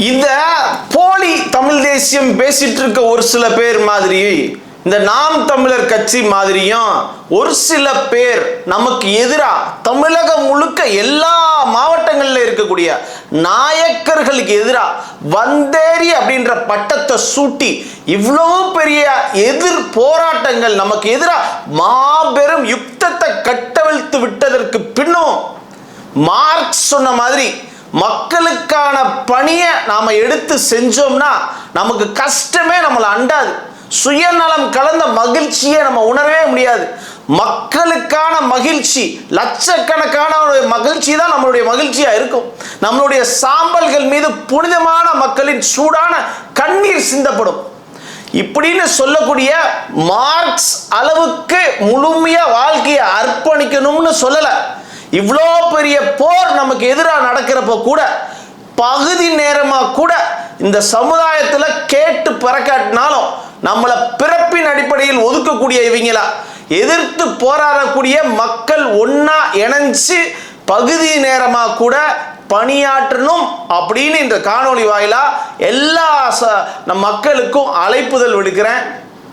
இந்த போலி தமிழ் தேசியம் பேசிட்டு இருக்க ஒரு சில பேர் மாதிரி இந்த நாம் தமிழர் கட்சி மாதிரியும் ஒரு சில பேர் நமக்கு எதிராக தமிழகம் முழுக்க எல்லா மாவட்டங்களில் இருக்கக்கூடிய நாயக்கர்களுக்கு எதிராக வந்தேரி அப்படின்ற பட்டத்தை சூட்டி இவ்வளோ பெரிய எதிர் போராட்டங்கள் நமக்கு எதிராக மாபெரும் யுத்தத்தை கட்டவிழ்த்து விட்டதற்கு பின்னும் மார்க்ஸ் சொன்ன மாதிரி மக்களுக்கான பணியை நாம் எடுத்து செஞ்சோம்னா நமக்கு கஷ்டமே நம்மளை அண்டாது. சுயநலம் கலந்த மகிழ்ச்சியை நம்ம உணரவே முடியாது. மக்களுக்கான மகிழ்ச்சி லட்சக்கணக்கான ஒரு மகிழ்ச்சி தான் நம்மளுடைய மகிழ்ச்சியாக இருக்கும். நம்மளுடைய சாம்பல்கள் மீது புனிதமான மக்களின் சூடான கண்ணீர் சிந்தப்படும். இப்படின்னு சொல்லக்கூடிய மார்க்ஸ் அளவுக்கு முழுமையாக வாழ்க்கையை அர்ப்பணிக்கணும்னு சொல்லலை. இவ்வளோ பெரிய போர் நமக்கு எதிராக நடக்கிறப்போ கூட பகுதி நேரமாக கூட இந்த சமுதாயத்தில் கேட்டு பிறக்காட்டினாலும் நம்மளை பிறப்பின் அடிப்படையில் ஒதுக்கக்கூடிய இவங்களா? எதிர்த்து போராடக்கூடிய மக்கள் ஒன்றா இணைஞ்சு பகுதி நேரமாக கூட பணியாற்றணும் அப்படின்னு இந்த காணொளி வாயிலாக எல்லா ச நம் மக்களுக்கும் அழைப்புதல் விடுக்கிறேன்.